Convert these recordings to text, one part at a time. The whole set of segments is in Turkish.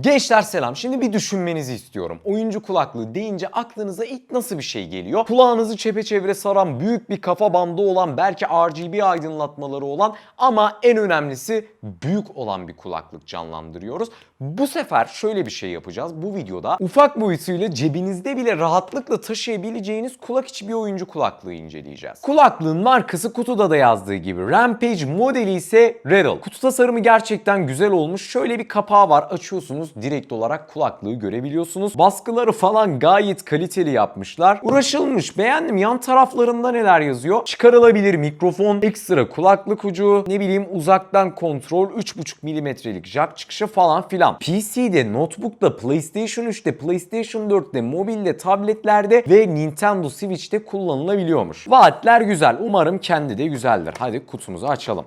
Gençler selam. Şimdi bir düşünmenizi istiyorum. Oyuncu kulaklığı deyince aklınıza ilk nasıl bir şey geliyor? Kulağınızı çepeçevre saran, büyük bir kafa bandı olan, belki RGB aydınlatmaları olan ama en önemlisi büyük olan bir kulaklık canlandırıyoruz. Bu sefer şöyle bir şey yapacağız. Bu videoda ufak boyutuyla cebinizde bile rahatlıkla taşıyabileceğiniz kulak içi bir oyuncu kulaklığı inceleyeceğiz. Kulaklığın markası kutuda da yazdığı gibi Rampage modeli ise Rattle. Kutu tasarımı gerçekten güzel olmuş. Şöyle bir kapağı var. Açıyorsunuz direkt olarak kulaklığı görebiliyorsunuz. Baskıları falan gayet kaliteli yapmışlar. Uğraşılmış. Beğendim. Yan taraflarında neler yazıyor? Çıkarılabilir mikrofon, ekstra kulaklık ucu, ne bileyim uzaktan kontrol, 3.5 milimetrelik jack çıkışı falan filan. PC'de, notebook'ta, PlayStation 3'te, PlayStation 4'te, mobilde, tabletlerde ve Nintendo Switch'te kullanılabiliyormuş. Vaatler güzel. Umarım kendi de güzeldir. Hadi kutumuzu açalım.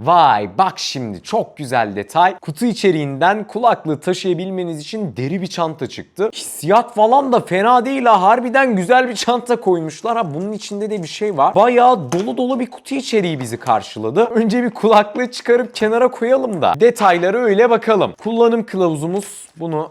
Vay bak şimdi çok güzel detay. Kutu içeriğinden kulaklığı taşıyabilmeniz için deri bir çanta çıktı. Hissiyat falan da fena değil ha. Harbiden güzel bir çanta koymuşlar. Ha bunun içinde de bir şey var. Bayağı dolu dolu bir kutu içeriği bizi karşıladı. Önce bir kulaklığı çıkarıp kenara koyalım da detayları öyle bakalım. Kullanım kılavuzumuz bunu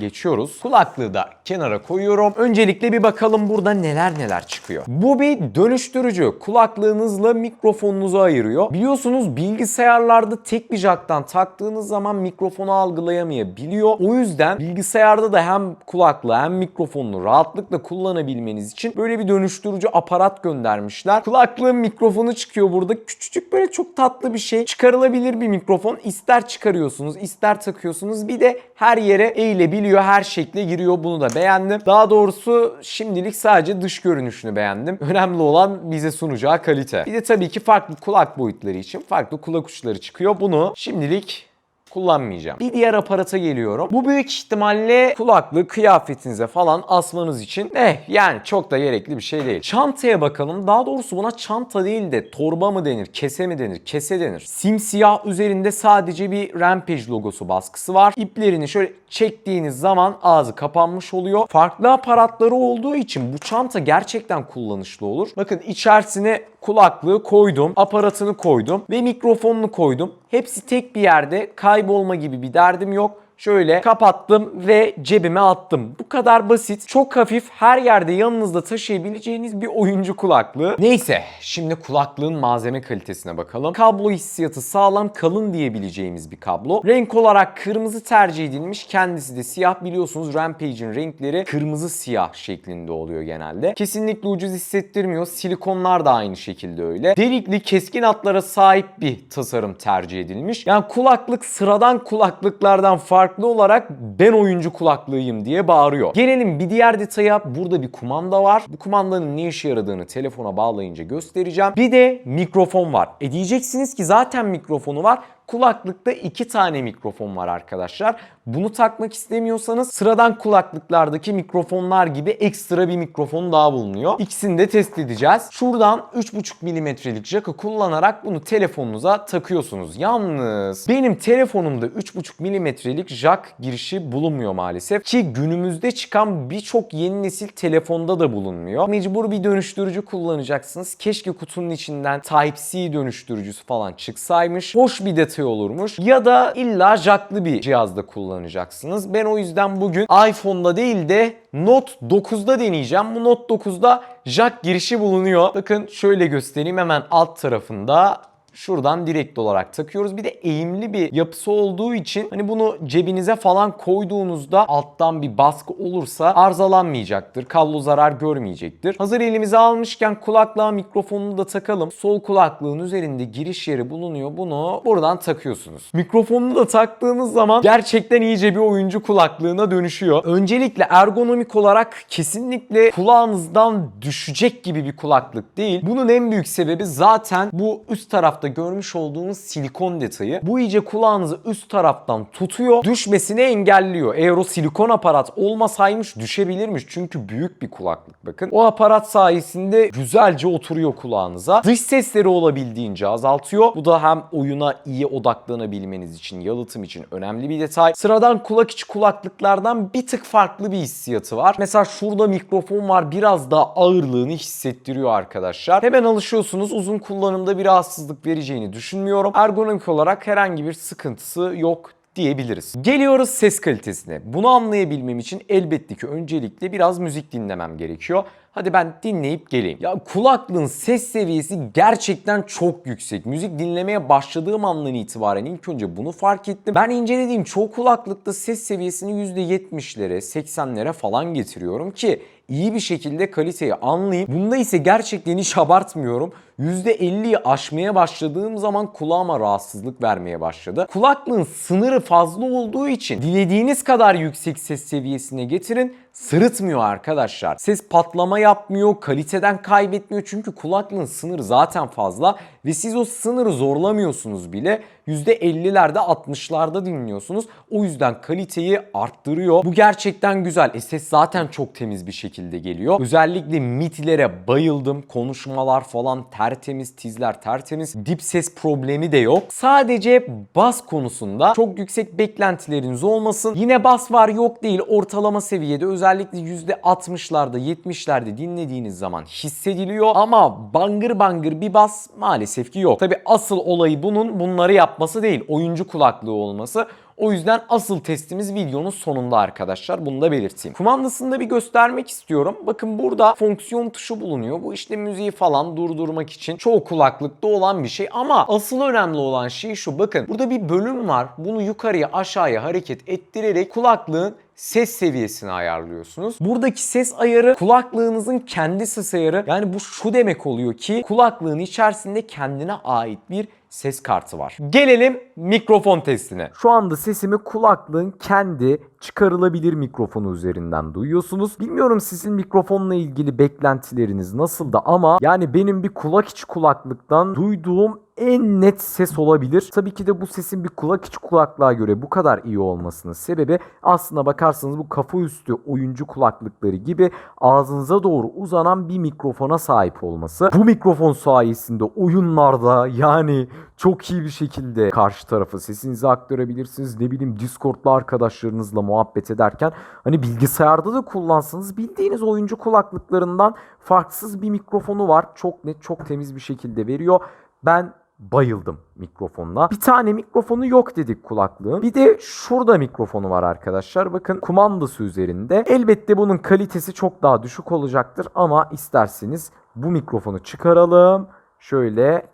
geçiyoruz. Kulaklığı da kenara koyuyorum. Öncelikle bir bakalım burada neler neler çıkıyor. Bu bir dönüştürücü. Kulaklığınızla mikrofonunuzu ayırıyor. Biliyorsunuz bilgisayarlarda tek bir jacktan taktığınız zaman mikrofonu algılayamayabiliyor. O yüzden bilgisayarda da hem kulaklığı hem mikrofonunu rahatlıkla kullanabilmeniz için böyle bir dönüştürücü aparat göndermişler. Kulaklığın mikrofonu çıkıyor burada. Küçücük böyle çok tatlı bir şey. Çıkarılabilir bir mikrofon. İster çıkarıyorsunuz, ister takıyorsunuz. Bir de her yere eğilebiliyor, her şekle giriyor. Bunu da beğendim. Daha doğrusu şimdilik sadece dış görünüşünü beğendim. Önemli olan bize sunacağı kalite. Bir de tabii ki farklı kulak boyutları için farklı kulak uçları çıkıyor. Bunu şimdilik kullanmayacağım. Bir diğer aparata geliyorum. Bu büyük ihtimalle kulaklığı kıyafetinize falan asmanız için eh yani çok da gerekli bir şey değil. Çantaya bakalım. Daha doğrusu buna çanta değil de torba mı denir, kese mi denir, kese denir. Simsiyah üzerinde sadece bir Rampage logosu baskısı var. İplerini şöyle çektiğiniz zaman ağzı kapanmış oluyor. Farklı aparatları olduğu için bu çanta gerçekten kullanışlı olur. Bakın içerisine kulaklığı koydum, aparatını koydum ve mikrofonunu koydum. Hepsi tek bir yerde kaybolma gibi bir derdim yok. Şöyle kapattım ve cebime attım. Bu kadar basit, çok hafif, her yerde yanınızda taşıyabileceğiniz bir oyuncu kulaklığı. Neyse, şimdi kulaklığın malzeme kalitesine bakalım. Kablo hissiyatı sağlam, kalın diyebileceğimiz bir kablo. Renk olarak kırmızı tercih edilmiş. Kendisi de siyah biliyorsunuz. Rampage'in renkleri kırmızı siyah şeklinde oluyor genelde. Kesinlikle ucuz hissettirmiyor. Silikonlar da aynı şekilde öyle. Delikli, keskin hatlara sahip bir tasarım tercih edilmiş. Yani kulaklık sıradan kulaklıklardan farklı olarak ben oyuncu kulaklığıyım diye bağırıyor. Gelelim bir diğer detaya. Burada bir kumanda var. Bu kumandanın ne işe yaradığını telefona bağlayınca göstereceğim. Bir de mikrofon var. E diyeceksiniz ki zaten mikrofonu var. Kulaklıkta iki tane mikrofon var arkadaşlar. Bunu takmak istemiyorsanız sıradan kulaklıklardaki mikrofonlar gibi ekstra bir mikrofon daha bulunuyor. İkisini de test edeceğiz. Şuradan 3.5 milimetrelik jack'ı kullanarak bunu telefonunuza takıyorsunuz. Yalnız benim telefonumda 3.5 milimetrelik jack girişi bulunmuyor maalesef. Ki günümüzde çıkan birçok yeni nesil telefonda da bulunmuyor. Mecbur bir dönüştürücü kullanacaksınız. Keşke kutunun içinden Type-C dönüştürücüsü falan çıksaymış. Hoş bir detay olurmuş. Ya da illa jacklı bir cihazda kullanacaksınız. Ben o yüzden bugün iPhone'da değil de Note 9'da deneyeceğim. Bu Note 9'da jack girişi bulunuyor. Bakın şöyle göstereyim hemen alt tarafında Şuradan direkt olarak takıyoruz. Bir de eğimli bir yapısı olduğu için hani bunu cebinize falan koyduğunuzda alttan bir baskı olursa arızalanmayacaktır. Kablo zarar görmeyecektir. Hazır elimize almışken kulaklığa mikrofonunu da takalım. Sol kulaklığın üzerinde giriş yeri bulunuyor. Bunu buradan takıyorsunuz. Mikrofonunu da taktığınız zaman gerçekten iyice bir oyuncu kulaklığına dönüşüyor. Öncelikle ergonomik olarak kesinlikle kulağınızdan düşecek gibi bir kulaklık değil. Bunun en büyük sebebi zaten bu üst tarafta görmüş olduğunuz silikon detayı. Bu iyice kulağınızı üst taraftan tutuyor. Düşmesini engelliyor. Eğer o silikon aparat olmasaymış düşebilirmiş. Çünkü büyük bir kulaklık bakın. O aparat sayesinde güzelce oturuyor kulağınıza. Dış sesleri olabildiğince azaltıyor. Bu da hem oyuna iyi odaklanabilmeniz için, yalıtım için önemli bir detay. Sıradan kulak içi kulaklıklardan bir tık farklı bir hissiyatı var. Mesela şurada mikrofon var. Biraz daha ağırlığını hissettiriyor arkadaşlar. Hemen alışıyorsunuz. Uzun kullanımda bir rahatsızlık vereceğini düşünmüyorum. Ergonomik olarak herhangi bir sıkıntısı yok diyebiliriz. Geliyoruz ses kalitesine. Bunu anlayabilmem için elbette ki öncelikle biraz müzik dinlemem gerekiyor. Hadi ben dinleyip geleyim. Ya kulaklığın ses seviyesi gerçekten çok yüksek. Müzik dinlemeye başladığım andan itibaren ilk önce bunu fark ettim. Ben incelediğim çoğu kulaklıkta ses seviyesini %70'lere, 80'lere falan getiriyorum ki iyi bir şekilde kaliteyi anlayayım. Bunda ise gerçekten hiç abartmıyorum. %50'yi aşmaya başladığım zaman kulağıma rahatsızlık vermeye başladı. Kulaklığın sınırı fazla olduğu için dilediğiniz kadar yüksek ses seviyesine getirin sırıtmıyor arkadaşlar. Ses patlama yapmıyor, kaliteden kaybetmiyor çünkü kulaklığın sınırı zaten fazla ve siz o sınırı zorlamıyorsunuz bile. %50'lerde 60'larda dinliyorsunuz. O yüzden kaliteyi arttırıyor. Bu gerçekten güzel. E ses zaten çok temiz bir şekilde geliyor. Özellikle mitlere bayıldım. Konuşmalar falan tertemiz, tizler tertemiz. Dip ses problemi de yok. Sadece bas konusunda çok yüksek beklentileriniz olmasın. Yine bas var yok değil. Ortalama seviyede özellikle %60'larda 70'lerde dinlediğiniz zaman hissediliyor. Ama bangır bangır bir bas maalesef ki yok. Tabi asıl olayı bunun bunları yapması değil. Oyuncu kulaklığı olması. O yüzden asıl testimiz videonun sonunda arkadaşlar. Bunu da belirteyim. Kumandasını da bir göstermek istiyorum. Bakın burada fonksiyon tuşu bulunuyor. Bu işte müziği falan durdurmak için çoğu kulaklıkta olan bir şey. Ama asıl önemli olan şey şu. Bakın burada bir bölüm var. Bunu yukarıya aşağıya hareket ettirerek kulaklığın ses seviyesini ayarlıyorsunuz. Buradaki ses ayarı kulaklığınızın kendi ses ayarı. Yani bu şu demek oluyor ki kulaklığın içerisinde kendine ait bir ses kartı var. Gelelim mikrofon testine. Şu anda sesimi kulaklığın kendi çıkarılabilir mikrofonu üzerinden duyuyorsunuz. Bilmiyorum sizin mikrofonla ilgili beklentileriniz nasıl da ama yani benim bir kulak içi kulaklıktan duyduğum en net ses olabilir. Tabii ki de bu sesin bir kulak içi kulaklığa göre bu kadar iyi olmasının sebebi aslına bakarsanız bu kafa üstü oyuncu kulaklıkları gibi ağzınıza doğru uzanan bir mikrofona sahip olması. Bu mikrofon sayesinde oyunlarda yani çok iyi bir şekilde karşı tarafa sesinizi aktarabilirsiniz. Ne bileyim Discord'la arkadaşlarınızla muhabbet ederken hani bilgisayarda da kullansanız bildiğiniz oyuncu kulaklıklarından farksız bir mikrofonu var. Çok net, çok temiz bir şekilde veriyor. Ben bayıldım mikrofonla. Bir tane mikrofonu yok dedik kulaklığın. Bir de şurada mikrofonu var arkadaşlar. Bakın kumandası üzerinde. Elbette bunun kalitesi çok daha düşük olacaktır ama isterseniz bu mikrofonu çıkaralım. Şöyle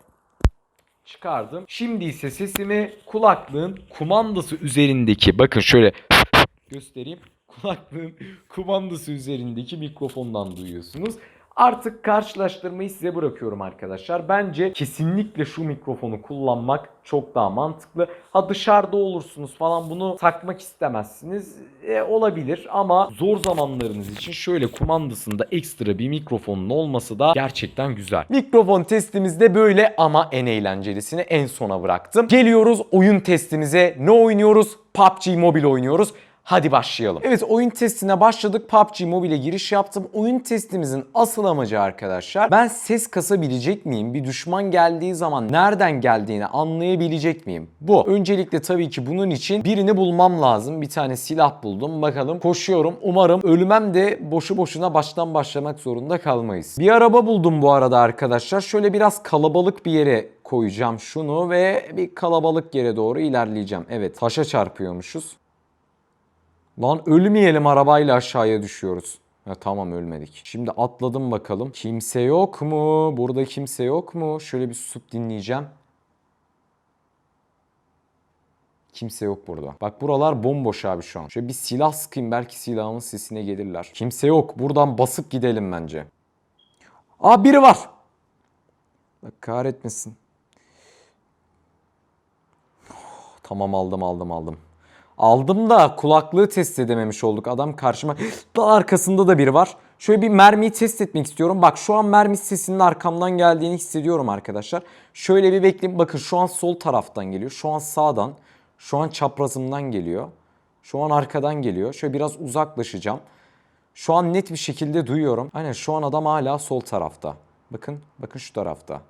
çıkardım. Şimdi ise sesimi kulaklığın kumandası üzerindeki bakın şöyle göstereyim. Kulaklığın kumandası üzerindeki mikrofondan duyuyorsunuz. Artık karşılaştırmayı size bırakıyorum arkadaşlar. Bence kesinlikle şu mikrofonu kullanmak çok daha mantıklı. Ha dışarıda olursunuz falan bunu takmak istemezsiniz. E, olabilir ama zor zamanlarınız için şöyle kumandasında ekstra bir mikrofonun olması da gerçekten güzel. Mikrofon testimiz de böyle ama en eğlencelisini en sona bıraktım. Geliyoruz oyun testimize. Ne oynuyoruz? PUBG Mobile oynuyoruz. Hadi başlayalım. Evet oyun testine başladık. PUBG Mobile'e giriş yaptım. Oyun testimizin asıl amacı arkadaşlar ben ses kasabilecek miyim? Bir düşman geldiği zaman nereden geldiğini anlayabilecek miyim? Bu. Öncelikle tabii ki bunun için birini bulmam lazım. Bir tane silah buldum. Bakalım koşuyorum. Umarım ölmem de boşu boşuna baştan başlamak zorunda kalmayız. Bir araba buldum bu arada arkadaşlar. Şöyle biraz kalabalık bir yere koyacağım şunu ve bir kalabalık yere doğru ilerleyeceğim. Evet taşa çarpıyormuşuz. Lan ölmeyelim arabayla aşağıya düşüyoruz. Ya tamam ölmedik. Şimdi atladım bakalım. Kimse yok mu? Burada kimse yok mu? Şöyle bir susup dinleyeceğim. Kimse yok burada. Bak buralar bomboş abi şu an. Şöyle bir silah sıkayım belki silahımın sesine gelirler. Kimse yok. Buradan basıp gidelim bence. Aa biri var. Bak kahretmesin. Tamam aldım aldım aldım. Aldım da kulaklığı test edememiş olduk. Adam karşıma daha arkasında da biri var. Şöyle bir mermiyi test etmek istiyorum. Bak şu an mermi sesinin arkamdan geldiğini hissediyorum arkadaşlar. Şöyle bir bekleyin. Bakın şu an sol taraftan geliyor. Şu an sağdan. Şu an çaprazımdan geliyor. Şu an arkadan geliyor. Şöyle biraz uzaklaşacağım. Şu an net bir şekilde duyuyorum. Aynen şu an adam hala sol tarafta. Bakın, bakın şu tarafta.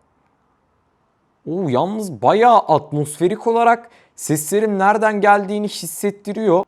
Oo, yalnız bayağı atmosferik olarak seslerin nereden geldiğini hissettiriyor.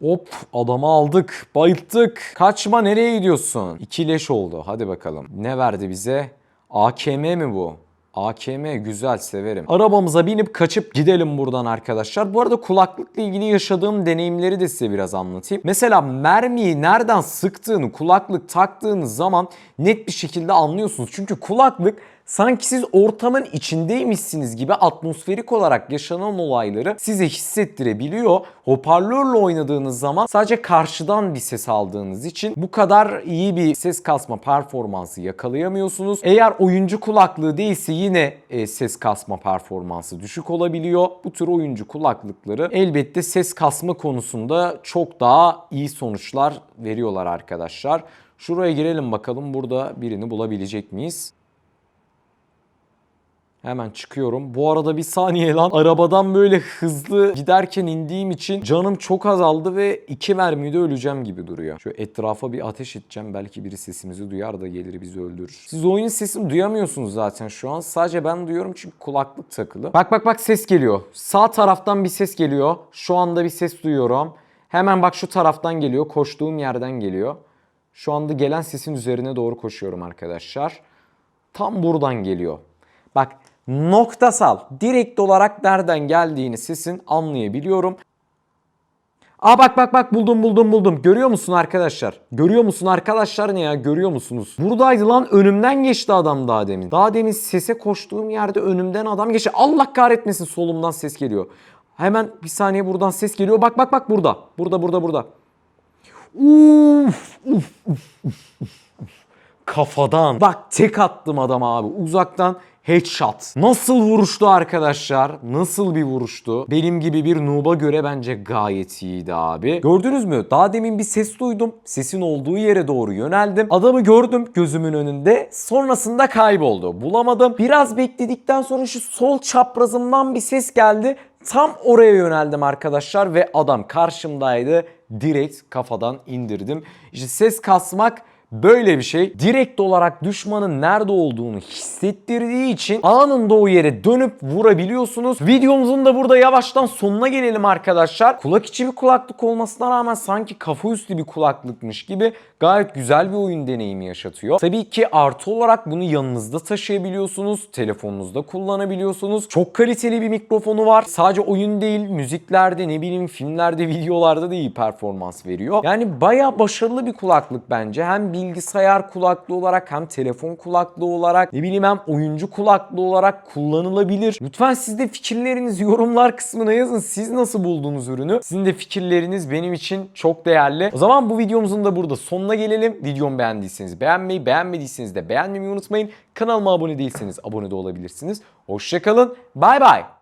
Hop adamı aldık. Bayılttık. Kaçma nereye gidiyorsun? İki leş oldu. Hadi bakalım. Ne verdi bize? AKM mi bu? AKM güzel severim. Arabamıza binip kaçıp gidelim buradan arkadaşlar. Bu arada kulaklıkla ilgili yaşadığım deneyimleri de size biraz anlatayım. Mesela mermiyi nereden sıktığını kulaklık taktığınız zaman net bir şekilde anlıyorsunuz. Çünkü kulaklık sanki siz ortamın içindeymişsiniz gibi atmosferik olarak yaşanan olayları size hissettirebiliyor. Hoparlörle oynadığınız zaman sadece karşıdan bir ses aldığınız için bu kadar iyi bir ses kasma performansı yakalayamıyorsunuz. Eğer oyuncu kulaklığı değilse yine e, ses kasma performansı düşük olabiliyor. Bu tür oyuncu kulaklıkları elbette ses kasma konusunda çok daha iyi sonuçlar veriyorlar arkadaşlar. Şuraya girelim bakalım burada birini bulabilecek miyiz? Hemen çıkıyorum. Bu arada bir saniye lan. Arabadan böyle hızlı giderken indiğim için canım çok azaldı ve iki mermide öleceğim gibi duruyor. Şu etrafa bir ateş edeceğim. Belki biri sesimizi duyar da gelir bizi öldürür. Siz oyun sesini duyamıyorsunuz zaten şu an. Sadece ben duyuyorum çünkü kulaklık takılı. Bak bak bak ses geliyor. Sağ taraftan bir ses geliyor. Şu anda bir ses duyuyorum. Hemen bak şu taraftan geliyor. Koştuğum yerden geliyor. Şu anda gelen sesin üzerine doğru koşuyorum arkadaşlar. Tam buradan geliyor. Bak noktasal, direkt olarak nereden geldiğini sesin anlayabiliyorum. Aa bak bak bak buldum buldum buldum. Görüyor musun arkadaşlar? Görüyor musun arkadaşlar ne ya? Görüyor musunuz? Buradaydı lan önümden geçti adam daha demin. Daha demin sese koştuğum yerde önümden adam geçti. Allah kahretmesin solumdan ses geliyor. Hemen bir saniye buradan ses geliyor. Bak bak bak burada. Burada burada burada. Uf, uf, uf, uf. Kafadan. Bak tek attım adama abi. Uzaktan headshot. Nasıl vuruştu arkadaşlar? Nasıl bir vuruştu? Benim gibi bir noob'a göre bence gayet iyiydi abi. Gördünüz mü? Daha demin bir ses duydum. Sesin olduğu yere doğru yöneldim. Adamı gördüm gözümün önünde. Sonrasında kayboldu. Bulamadım. Biraz bekledikten sonra şu sol çaprazımdan bir ses geldi. Tam oraya yöneldim arkadaşlar ve adam karşımdaydı. Direkt kafadan indirdim. İşte ses kasmak Böyle bir şey direkt olarak düşmanın nerede olduğunu hissettirdiği için anında o yere dönüp vurabiliyorsunuz. Videomuzun da burada yavaştan sonuna gelelim arkadaşlar. Kulak içi bir kulaklık olmasına rağmen sanki kafa üstü bir kulaklıkmış gibi gayet güzel bir oyun deneyimi yaşatıyor. Tabii ki artı olarak bunu yanınızda taşıyabiliyorsunuz. Telefonunuzda kullanabiliyorsunuz. Çok kaliteli bir mikrofonu var. Sadece oyun değil, müziklerde ne bileyim filmlerde, videolarda da iyi performans veriyor. Yani baya başarılı bir kulaklık bence. Hem bilgisayar kulaklığı olarak hem telefon kulaklığı olarak ne bileyim hem oyuncu kulaklığı olarak kullanılabilir. Lütfen siz de fikirlerinizi yorumlar kısmına yazın. Siz nasıl buldunuz ürünü? Sizin de fikirleriniz benim için çok değerli. O zaman bu videomuzun da burada sonuna gelelim. Videomu beğendiyseniz beğenmeyi, beğenmediyseniz de beğenmeyi unutmayın. Kanalıma abone değilseniz abone de olabilirsiniz. Hoşçakalın. Bay bay.